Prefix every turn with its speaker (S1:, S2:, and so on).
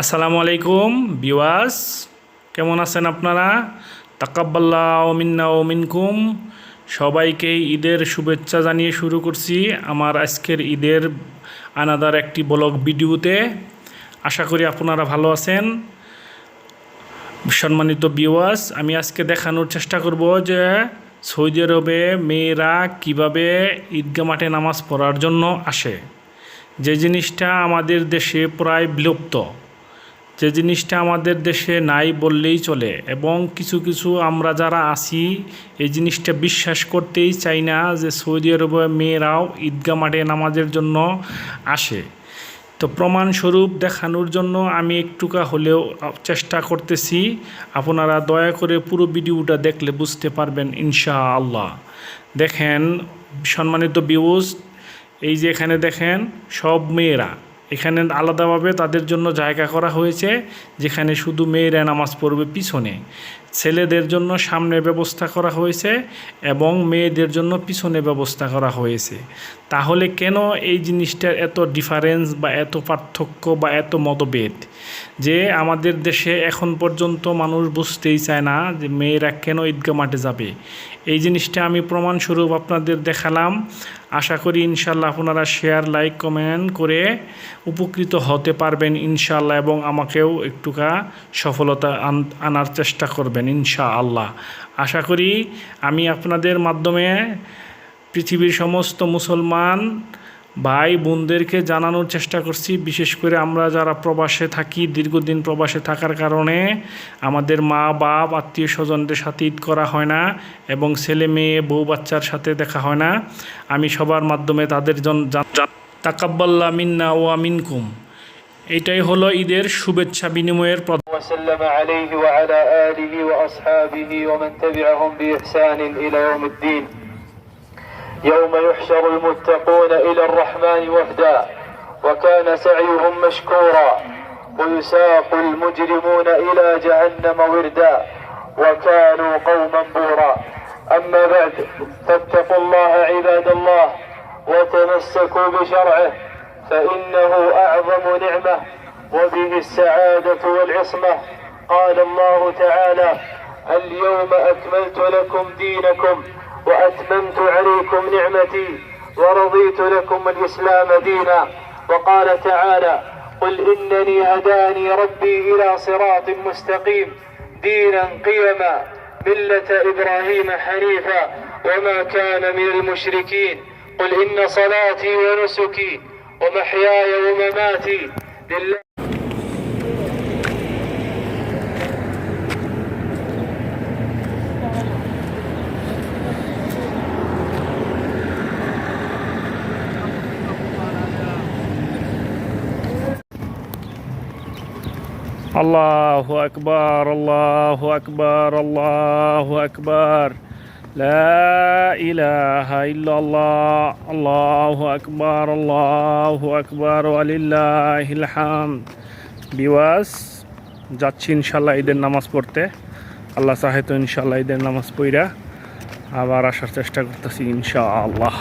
S1: আসসালামু আলাইকুম বিওয়াস কেমন আছেন আপনারা? তাকাব্বাল্লা ওমিন্না ওমিনকুম সবাইকে ঈদের শুভেচ্ছা জানিয়ে শুরু করছি আমার আজকের ঈদের আনাদার একটি ব্লগ ভিডিওতে। আশা করি আপনারা ভালো আছেন। সম্মানিত বিওয়াস আমি আজকে দেখানোর চেষ্টা করব যে সৌদি আরবে মেয়েরা কীভাবে ঈদগা মাঠে নামাজ পড়ার জন্য আসে। যে জিনিসটা আমাদের দেশে প্রায় বিলুপ্ত। যে জিনিসটা আমাদের দেশে নাই বললেই চলে, এবং কিছু কিছু আমরা যারা আসি এই জিনিসটা বিশ্বাস করতেই চাই না যে সৌদি আরবে মেয়েরাও ঈদগা মাঠে নামাজের জন্য আসে। তো প্রমাণস্বরূপ দেখানোর জন্য আমি একটুকা হলেও চেষ্টা করতেছি। আপনারা দয়া করে পুরো ভিডিওটা দেখলে বুঝতে পারবেন ইনশা আল্লাহ দেখেন সম্মানিত বিউজ এই যে এখানে দেখেন, সব মেয়েরা। এখানে আলাদাভাবে তাদের জন্য জায়গা করা হয়েছে যেখানে শুধু মেয়েরা নামাজ পড়বে পিছনে। ছেলেদের জন্য সামনে ব্যবস্থা করা হয়েছে এবং মেয়েদের জন্য পিছনে ব্যবস্থা করা হয়েছে। তাহলে কেন এই জিনিসটার এত ডিফারেন্স বা এত পার্থক্য বা এত মতভেদ? যে আমাদের দেশে এখন পর্যন্ত মানুষ বুঝতেই চায় না যে মেয়েরা কেন ঈদগা মাঠে যাবে। এই জিনিসটা আমি প্রমাণস্বরূপ আপনাদের দেখালাম। আশা করি ইনশাল্লাহ আপনারা শেয়ার লাইক কমেন্ট করে উপকৃত হতে পারবেন ইনশাল্লাহ এবং আমাকেও একটুকা সফলতা আন- আনার চেষ্টা করবেন। ইনশা আল্লাহ আশা করি আমি আপনাদের মাধ্যমে পৃথিবীর সমস্ত মুসলমান ভাই বোনদেরকে জানানোর চেষ্টা করছি। বিশেষ করে আমরা যারা প্রবাসে থাকি, দীর্ঘদিন প্রবাসে থাকার কারণে আমাদের মা, বাপ, আত্মীয় স্বজনদের সাথে ঈদ করা হয় না এবং ছেলে মেয়ে, বউ বাচ্চার সাথে দেখা হয় না। আমি সবার মাধ্যমে তাদের জন তাকাব্বাল্লা মিন্না ও আমিনকুম এটাই হলো ঈদের শুভেচ্ছা বিনিময়ের
S2: وسلم عليه وعلى آله وأصحابه ومن تبعهم بإحسان إلى يوم الدين. يوم يحشر المتقون إلى الرحمن وفدا وكان سعيهم مشكورا ويساق المجرمون إلى جهنم وردا وكانوا قوما بورا. أما بعد فاتقوا الله عباد الله وتمسكوا بشرعه فإنه أعظم نعمة. وبه السعادة والعصمة. قال الله تعالى اليوم أكملت لكم دينكم وأتممت عليكم نعمتي ورضيت لكم الإسلام دينا. وقال تعالى قل إنني هداني ربي إلى صراط مستقيم. دينا قيما ملة إبراهيم حنيفا وما كان من المشركين. قل إن صلاتي ونسكي ومحياي ومماتي لله
S1: আল্লাহু আকবার আল্লাহু আকবার আল্লাহু আকবার ইল্লাল্লাহ আল্লাহু আকবার আল্লাহু আকবার ওয়ালিল্লাহিল হামদ বিওয়াস যাচ্ছি ইনশাল্লাহ ঈদের নামাজ পড়তে। আল্লাহ চাহে তো ইনশাল্লাহ ঈদের নামাজ পড়া আবার আসার চেষ্টা করতেছি ইনশাআল্লাহ।